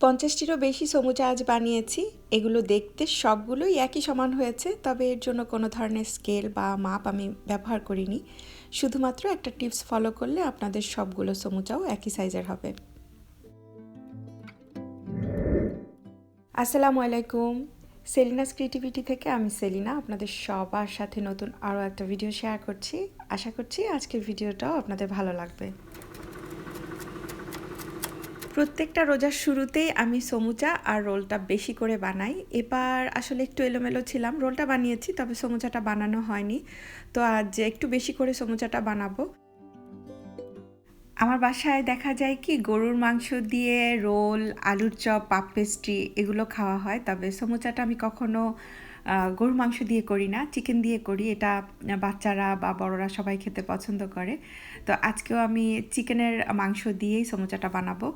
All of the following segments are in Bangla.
পঞ্চাশটিরও বেশি সমুচা আজ বানিয়েছি। এগুলো দেখতে সবগুলোই একই সমান হয়েছে, তবে এর জন্য কোনো ধরনের স্কেল বা মাপ আমি ব্যবহার করিনি। শুধুমাত্র একটা টিপস ফলো করলে আপনাদের সবগুলো সমুচাও একই সাইজের হবে। আসসালামু আলাইকুম। সেলিনাস ক্রিয়েটিভিটি থেকে আমি সেলিনা, আপনাদের সবার সাথে নতুন আরও একটা ভিডিও শেয়ার করছি। আশা করছি আজকের ভিডিওটাও আপনাদের ভালো লাগবে। প্রত্যেকটা রোজার শুরুতেই আমি সমুচা আর রোলটা বেশি করে বানাই। এবার আসলে একটু এলোমেলো ছিলাম, রোলটা বানিয়েছি, তবে সমুচাটা বানানো হয়নি। তো আজ একটু বেশি করে সমুচাটা বানাবো। আমার বাসায় দেখা যায় কি, গরুর মাংস দিয়ে রোল, আলুর চপ, পাপ পেস্ট্রি এগুলো খাওয়া হয়, তবে সমুচাটা আমি কখনো গরুর মাংস দিয়ে করি না, চিকেন দিয়ে করি। এটা বাচ্চারা বা বড়রা সবাই খেতে পছন্দ করে। তো আজকেও আমি চিকেনের মাংস দিয়েই সমুচাটা বানাবো।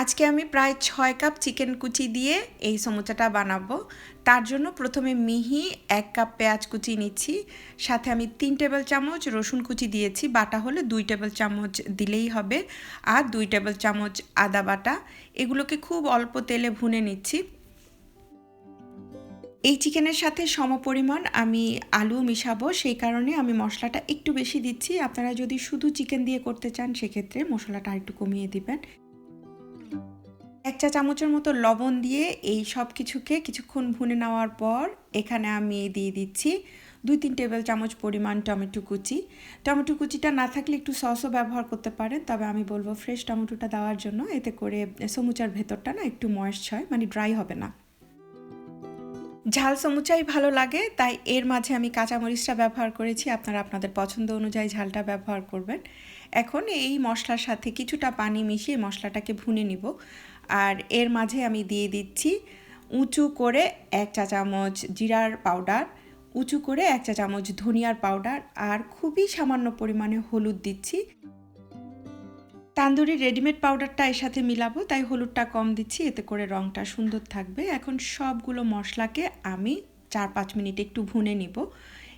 আজকে আমি প্রায় ছয় কাপ চিকেন কুচি দিয়ে এই সমোচাটা বানাবো। তার জন্য প্রথমে মিহি এক কাপ পেঁয়াজ কুচি নিচ্ছি। সাথে আমি তিন টেবিল চামচ রসুন কুচি দিয়েছি। বাটা হলে দুই টেবিল চামচ দিলেই হবে। আর দুই টেবিল চামচ আদা বাটা। এগুলোকে খুব অল্প তেলে ভুনে নিচ্ছি। এই চিকেনের সাথে সমপরিমাণ আমি আলু মিশাবো। সেই কারণে আমি মশলাটা একটু বেশি দিচ্ছি। আপনারা যদি শুধু চিকেন দিয়ে করতে চান, সেক্ষেত্রে মশলাটা একটু কমিয়ে দিবেন। এক চা চামচের মতো লবণ দিয়ে এই সব কিছুকে কিছুক্ষণ ভুনে নেওয়ার পর এখানে আমি দিয়ে দিচ্ছি দুই তিন টেবিল চামচ পরিমাণ টমেটো কুচি। টমেটো কুচিটা না থাকলে একটু সসও ব্যবহার করতে পারেন, তবে আমি বলব ফ্রেশ টমেটোটা দেওয়ার জন্য এতে করে সমুচার ভেতরটা না একটু ময়েস্ট হয় মানে ড্রাই হবে না। ঝাল সমুচাই ভালো লাগে, তাই এর মাঝে আমি কাঁচামরিচটা ব্যবহার করেছি, আপনারা আপনাদের পছন্দ অনুযায়ী ঝালটা ব্যবহার করবেন। এখন এই মশলার সাথে কিছুটা পানি মিশিয়ে মশলাটাকে ভুনে নিব। আর এর মাঝে আমি দিয়ে দিচ্ছি উঁচু করে এক চা চামচ জিরার পাউডার, উঁচু করে এক চা চামচ ধনিয়ার পাউডার আর খুবই সামান্য পরিমাণে হলুদ দিচ্ছি। তান্দুরি রেডিমেড পাউডারটা এর সাথে মিলাবো, তাই হলুদটা কম দিচ্ছি, এতে করে রঙটা সুন্দর থাকবে। এখন সবগুলো মশলাকে আমি চার পাঁচ মিনিট একটু ভুনে নিব।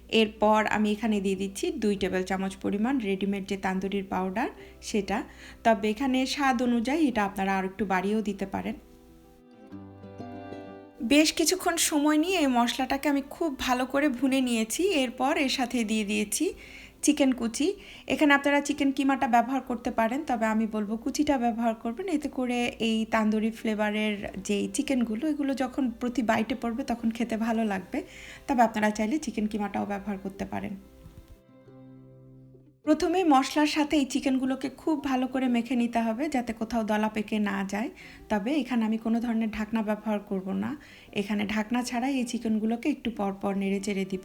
এরপর আমি এখানে দিয়ে দিচ্ছি দুই টেবিল চামচ পরিমাণ রেডিমেড যে তান্দুরির পাউডার সেটা। তবে এখানে স্বাদ অনুযায়ী এটা আপনারা আর একটু বাড়িয়েও দিতে পারেন। বেশ কিছুক্ষণ সময় নিয়ে এই মশলাটাকে আমি খুব ভালো করে ভুনে নিয়েছি। এরপর এর সাথে দিয়ে দিয়েছি চিকেন কুচি। এখানে আপনারা চিকেন কিমাটা ব্যবহার করতে পারেন, তবে আমি বলব কুচিটা ব্যবহার করবেন। এতে করে এই তান্দুরি ফ্লেভারের যে চিকেনগুলো, এগুলো যখন প্রতি বাইটে পড়বে তখন খেতে ভালো লাগবে। তবে আপনারা চাইলে চিকেন কিমাটাও ব্যবহার করতে পারেন। প্রথমে মশলার সাথে এই চিকেনগুলোকে খুব ভালো করে মেখে নিতে হবে, যাতে কোথাও দলা পেকে না যায়। তবে এখানে আমি কোনো ধরনের ঢাকনা ব্যবহার করব না। এখানে ঢাকনা ছাড়াই এই চিকেনগুলোকে একটু পরপর নেড়ে চেড়ে দিব।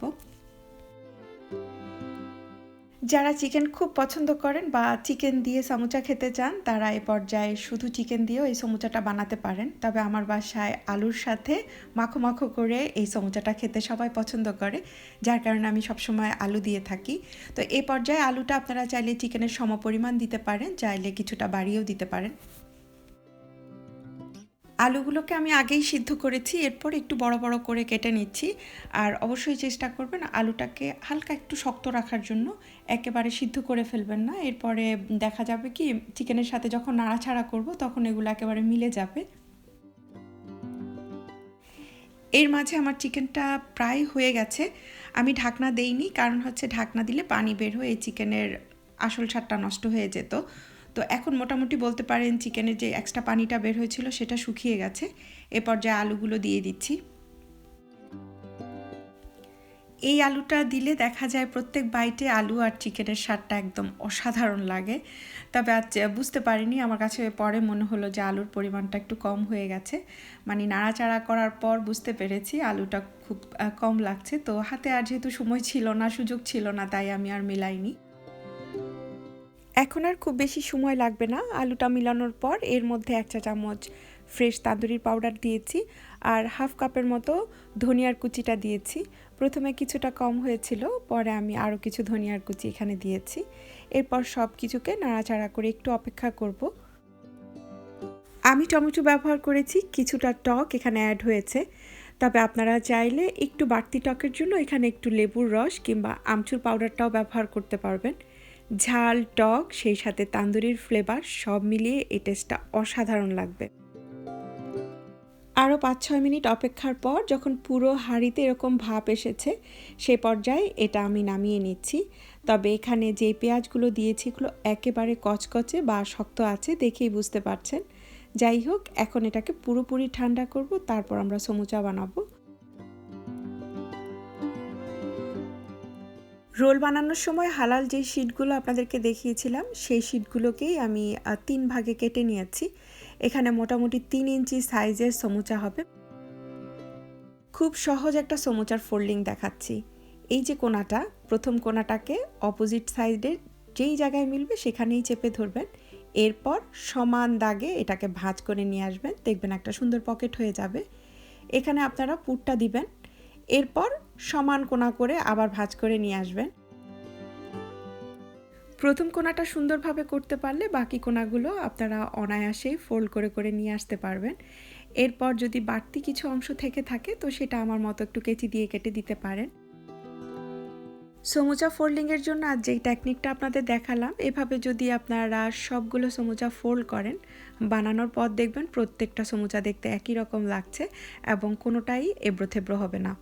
যারা চিকেন খুব পছন্দ করেন বা চিকেন দিয়ে সমুচা খেতে চান, তারা এ পর্যায়ে শুধু চিকেন দিয়েও এই সমুচাটা বানাতে পারেন। তবে আমার বাসায় আলুর সাথে মাখো মাখো করে এই সমুচাটা খেতে সবাই পছন্দ করে, যার কারণে আমি সবসময় আলু দিয়ে থাকি। তো এই পর্যায়ে আলুটা আপনারা চাইলে চিকেনের সমপরিমাণ দিতে পারেন, চাইলে কিছুটা বাড়িয়েও দিতে পারেন। আলুগুলোকে আমি আগেই সিদ্ধ করেছি, এরপর একটু বড় বড় করে কেটে নিচ্ছি। আর অবশ্যই চেষ্টা করবেন আলুটাকে হালকা একটু শক্ত রাখার জন্য, একেবারে সিদ্ধ করে ফেলবেন না। এরপরে দেখা যাবে কি, চিকেনের সাথে যখন নাড়াছাড়া করব, তখন এগুলো একেবারে মিলে যাবে। এর মাঝে আমার চিকেনটা প্রায় হয়ে গেছে। আমি ঢাকনা দেইনি, কারণ হচ্ছে ঢাকনা দিলে পানি বের হয়ে চিকেনের আসল স্বাদটা নষ্ট হয়ে যেত। তো এখন মোটামুটি বলতে পারেন চিকেনের যে এক্সট্রা পানিটা বের হয়েছিল সেটা শুকিয়ে গেছে। এ পর্যায়ে আলুগুলো দিয়ে দিচ্ছি। এই আলুটা দিলে দেখা যায় প্রত্যেক বাইটে আলু আর চিকেনের স্বাদটা একদম অসাধারণ লাগে। তবে আজ বুঝতে পারিনি, আমার কাছে পরে মনে হলো যে আলুর পরিমাণটা একটু কম হয়ে গেছে। মানে নাড়াচাড়া করার পর বুঝতে পেরেছি আলুটা খুব কম লাগছে। তো হাতে আর যেহেতু সময় ছিল না, সুযোগ ছিল না, তাই আমি আর মিলাইনি। এখন আর খুব বেশি সময় লাগবে না। আলুটা মিলানোর পর এর মধ্যে এক চা চামচ ফ্রেশ তান্দুরির পাউডার দিয়েছি আর হাফ কাপের মতো ধনিয়ার কুচিটা দিয়েছি। প্রথমে কিছুটা কম হয়েছিল, পরে আমি আরও কিছু ধনিয়ার কুচি এখানে দিয়েছি। এরপর সব কিছুকে নাড়াচাড়া করে একটু অপেক্ষা করব। আমি টমেটো ব্যবহার করেছি, কিছুটা টক এখানে অ্যাড হয়েছে। তবে আপনারা চাইলে একটু বাড়তি টকের জন্য এখানে একটু লেবুর রস কিংবা আমচুর পাউডারটাও ব্যবহার করতে পারবেন। ঝাল, টক, সেই সাথে তান্দুরির ফ্লেভার সব মিলিয়ে এই টেস্টটা অসাধারণ লাগবে। আরও পাঁচ ছয় মিনিট অপেক্ষার পর যখন পুরো হাঁড়িতে এরকম ভাপ এসেছে, সে পর্যায়ে এটা আমি নামিয়ে নিচ্ছি। তবে এখানে যে পেঁয়াজগুলো দিয়েছি এগুলো একেবারে কচকচে বা শক্ত আছে দেখেই বুঝতে পারছেন। যাই হোক, এখন এটাকে পুরোপুরি ঠান্ডা করব, তারপর আমরা সমুচা বানাবো। রোল বানানোর সময় হালাল যে শিটগুলো আপনাদেরকে দেখিয়েছিলাম, সেই শিটগুলোকেই আমি তিন ভাগে কেটে নিয়েছি। এখানে মোটামুটি তিন ইঞ্চি সাইজের সমুচা হবে। খুব সহজ একটা সমুচার ফোল্ডিং দেখাচ্ছি। এই যে কোনাটা, প্রথম কোনাটাকে অপোজিট সাইডের যেই জায়গায় মিলবে সেখানেই চেপে ধরবেন। এরপর সমান দাগে এটাকে ভাঁজ করে নিয়ে আসবেন। দেখবেন একটা সুন্দর পকেট হয়ে যাবে। এখানে আপনারা পুরটা দিবেন। এরপর সমান কোনা করে আবার ভাঁজ করে নিয়ে আসবেন। প্রথম কোনাটা সুন্দরভাবে করতে পারলে বাকি কোনাগুলো আপনারা অনায়াসেই ফোল্ড করে করে নিয়ে আসতে পারবেন। এরপর যদি বাড়তি কিছু অংশ থেকে থাকে তো সেটা আমার মতো একটু কেচি দিয়ে কেটে দিতে পারেন। সমুচা ফোল্ডিংয়ের জন্য আজ যেই টেকনিকটা আপনাদের দেখালাম, এভাবে যদি আপনারা সবগুলো সমুচা ফোল্ড করেন, বানানোর পর দেখবেন প্রত্যেকটা সমুচা দেখতে একই রকম লাগছে এবং কোনোটাই এবড়ো থেব্রো হবে না।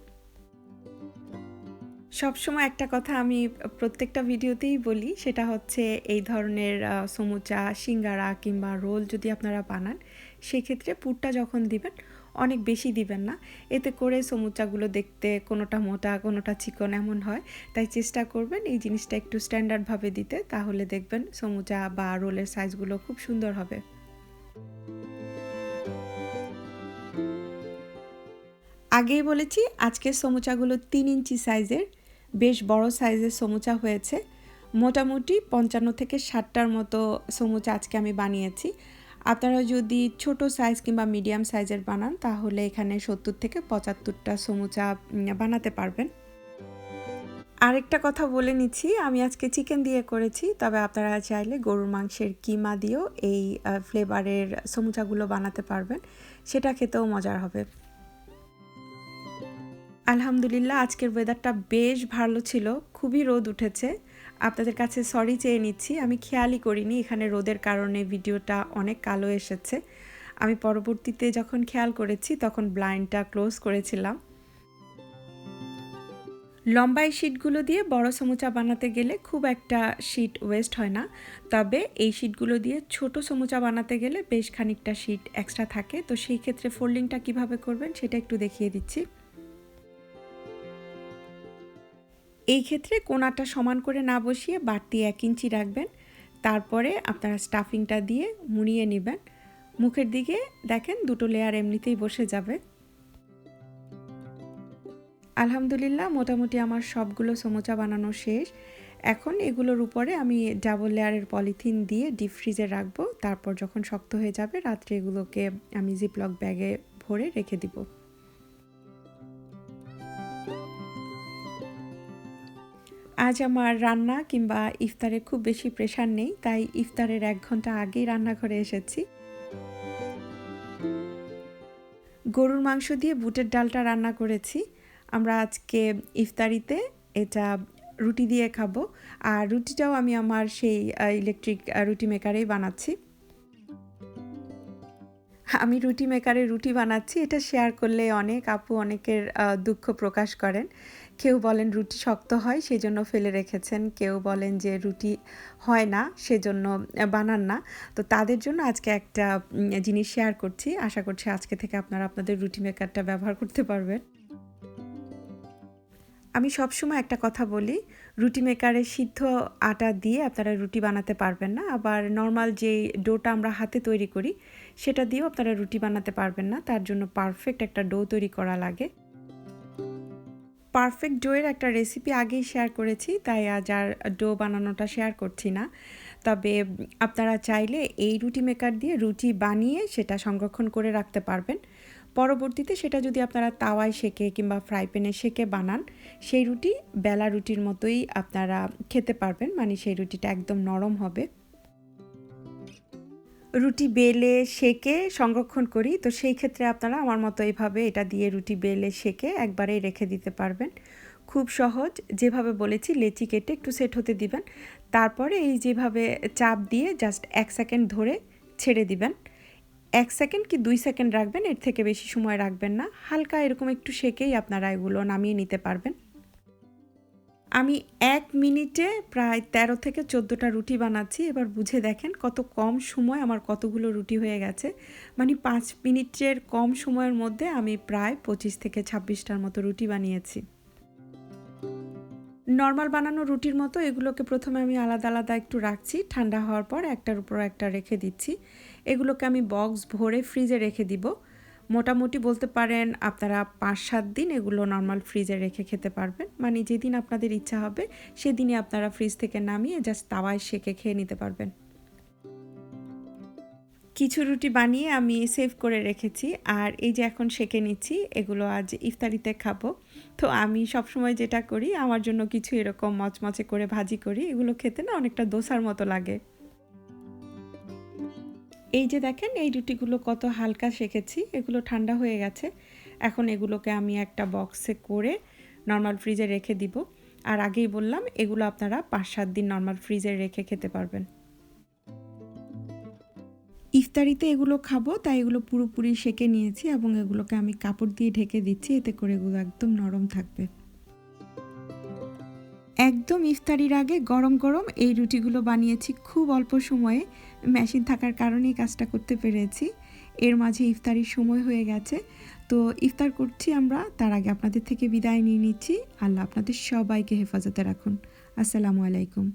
সবসময় একটা কথা আমি প্রত্যেকটা ভিডিওতেই বলি, সেটা হচ্ছে এই ধরনের সমুচা, সিঙ্গারা কিংবা রোল যদি আপনারা বানান, সেক্ষেত্রে পুরটা যখন দিবেন, অনেক বেশি দিবেন না। এতে করে সমুচাগুলো দেখতে কোনোটা মোটা, কোনোটা চিকন এমন হয়। তাই চেষ্টা করবেন এই জিনিসটা একটু স্ট্যান্ডার্ডভাবে দিতে, তাহলে দেখবেন সমুচা বা রোলের সাইজগুলো খুব সুন্দর হবে। আগেই বলেছি, আজকের সমুচাগুলো তিন ইঞ্চি সাইজের বেশ বড় সাইজের সমুচা হয়েছে। মোটামুটি পঞ্চান্ন থেকে ষাটটার মতো সমুচা আজকে আমি বানিয়েছি। আপনারা যদি ছোট সাইজ কিংবা মিডিয়াম সাইজের বানান, তাহলে এখানে সত্তর থেকে পঁচাত্তরটা সমুচা বানাতে পারবেন। আরেকটা কথা বলে নিচ্ছি, আমি আজকে চিকেন দিয়ে করেছি, তবে আপনারা চাইলে গরুর মাংসের কিমা দিয়েও এই ফ্লেভারের সমুচাগুলো বানাতে পারবেন। সেটা খেতেও মজার হবে। আলহামদুলিল্লাহ, আজকের ওয়েদারটা বেশ ভালো ছিল। খুবই রোদ উঠেছে। আপনাদের কাছে সরি চেয়ে নিচ্ছি, আমি খেয়ালই করিনি, এখানে রোদের কারণে ভিডিওটা অনেক কালো এসেছে। আমি পরবর্তীতে যখন খেয়াল করেছি, তখন ব্লাইন্ডটা ক্লোজ করেছিলাম। লম্বাই শিটগুলো দিয়ে বড় সমুচা বানাতে গেলে খুব একটা শিট ওয়েস্ট হয় না। তবে এই শিটগুলো দিয়ে ছোট সমুচা বানাতে গেলে বেশ খানিকটা শিট এক্সট্রা থাকে। তো সেই ক্ষেত্রে ফোল্ডিংটা কীভাবে করবেন, সেটা একটু দেখিয়ে দিচ্ছি। এই ক্ষেত্রে কোনাটা সমান করে না বসিয়ে বাড়তি এক ইঞ্চি রাখবেন। তারপরে আপনারা স্টাফিংটা দিয়ে মুড়িয়ে নেবেন। মুখের দিকে দেখেন দুটো লেয়ার এমনিতেই বসে যাবে। আলহামদুলিল্লাহ, মোটামুটি আমার সবগুলো সমোচা বানানো শেষ। এখন এগুলোর উপরে আমি ডাবল লেয়ারের পলিথিন দিয়ে ডিপ ফ্রিজে রাখব। তারপর যখন শক্ত হয়ে যাবে, রাত্রে এগুলোকে আমি জিপলক ব্যাগে ভরে রেখে দিব। আজ আমার রান্না কিংবা ইফতারে খুব বেশি প্রেশার নেই, তাই ইফতারের এক ঘণ্টা আগেই রান্নাঘরে এসেছি। গরুর মাংস দিয়ে বুটের ডালটা রান্না করেছি। আমরা আজকে ইফতারিতে এটা রুটি দিয়ে খাব। আর রুটিটাও আমি আমার সেই ইলেকট্রিক রুটি মেকারেই বানাচ্ছি। আমি রুটি মেকারে রুটি বানাচ্ছি। এটা শেয়ার করলে অনেক আপু অনেকের দুঃখ প্রকাশ করেন। কেউ বলেন রুটি শক্ত হয়, সেজন্য ফেলে রেখেছেন। কেউ বলেন যে রুটি হয় না, সেজন্য বানান না। তো তাদের জন্য আজকে একটা জিনিস শেয়ার করছি। আশা করছি আজকে থেকে আপনারা আপনাদের রুটি মেকারটা ব্যবহার করতে পারবেন। আমি সবসময় একটা কথা বলি, রুটি মেকারে সিদ্ধ আটা দিয়ে আপনারা রুটি বানাতে পারবেন না। আবার নর্মাল যে ডোটা আমরা হাতে তৈরি করি, সেটা দিয়েও আপনারা রুটি বানাতে পারবেন না। তার জন্য পারফেক্ট একটা ডো তৈরি করা লাগে। পারফেক্ট ডোয়ের একটা রেসিপি আগেই শেয়ার করেছি, তাই আজ আর ডো বানানোটা শেয়ার করছি না। তবে আপনারা চাইলে এই রুটি মেকার দিয়ে রুটি বানিয়ে সেটা সংরক্ষণ করে রাখতে পারবেন। পরবর্তীতে সেটা যদি আপনারা তাওয়ায় সেকে কিংবা ফ্রাই প্যানে সেকে বানান, সেই রুটি বেলা রুটির মতোই আপনারা খেতে পারবেন মানে সেই রুটিটা একদম নরম হবে। রুটি বেলে সেকে সংরক্ষণ করি। তো সেই ক্ষেত্রে আপনারা আমার মতো এইভাবে এটা দিয়ে রুটি বেলে সেকে একবারেই রেখে দিতে পারবেন। খুব সহজ। যেভাবে বলেছি, লেচি কেটে একটু সেট হতে দিবেন। তারপরে এই যেভাবে চাপ দিয়ে জাস্ট এক সেকেন্ড ধরে ছেড়ে দিবেন। এক সেকেন্ড কি দুই সেকেন্ড রাখবেন? এর থেকে বেশি সময় রাখবেন না। হালকা এরকম একটু সেকেই আপনারা এগুলো নামিয়ে নিতে পারবেন। আমি এক মিনিটে প্রায় ১৩ থেকে চোদ্দোটা রুটি বানাচ্ছি। এবার বুঝে দেখেন কত কম সময় আমার কতগুলো রুটি হয়ে গেছে। মানে পাঁচ মিনিটের কম সময়ের মধ্যে আমি প্রায় পঁচিশ থেকে ছাব্বিশটার মতো রুটি বানিয়েছি। নর্মাল বানানো রুটির মতো এগুলোকে প্রথমে আমি আলাদা আলাদা একটু রাখছি। ঠান্ডা হওয়ার পর একটার উপর একটা রেখে দিচ্ছি। এগুলোকে আমি বক্স ভরে ফ্রিজে রেখে দিব। মোটামুটি বলতে পারেন আপনারা পাঁচ সাত দিন এগুলো নর্মাল ফ্রিজে রেখে খেতে পারবেন। মানে যেদিন আপনাদের ইচ্ছা হবে, সেদিনই আপনারা ফ্রিজ থেকে নামিয়ে জাস্ট তাওয়ায় সেকে খেয়ে নিতে পারবেন। কিছু রুটি বানিয়ে আমি সেভ করে রেখেছি আর এই যে এখন সেকে নিচ্ছি, এগুলো আজ ইফতারিতে খাব। তো আমি সবসময় যেটা করি, আমার জন্য কিছু এরকম মচমচে করে ভাজি করি, এগুলো খেতে না অনেকটা দোসার মতো লাগে। এই যে দেখেন, এই রুটিগুলো কত হালকা সেকেছি, এগুলো ঠান্ডা হয়ে গেছে। এখন এগুলোকে আমি একটা বক্সে করে নর্মাল ফ্রিজে রেখে দিব। আর আগেই বললাম, এগুলো আপনারা পাঁচ সাত দিন নর্মাল ফ্রিজে রেখে খেতে পারবেন। ইফতারিতে এগুলো খাব, তাই এগুলো পুরোপুরি সেকে নিয়েছি এবং এগুলোকে আমি কাপড় দিয়ে ঢেকে দিচ্ছি, এতে করে এগুলো একদম নরম থাকবে। একদম ইফতারির আগে গরম গরম এই রুটিগুলো বানিয়েছি খুব অল্প সময়ে। মেশিন থাকার কারণেই কাজটা করতে পেরেছি। এর মাঝে ইফতারির সময় হয়ে গেছে। তো ইফতার করছি আমরা, তার আগে আপনাদের থেকে বিদায় নিয়ে নিচ্ছি। আল্লাহ আপনাদের সবাইকে হেফাজতে রাখুন। আসসালামু আলাইকুম।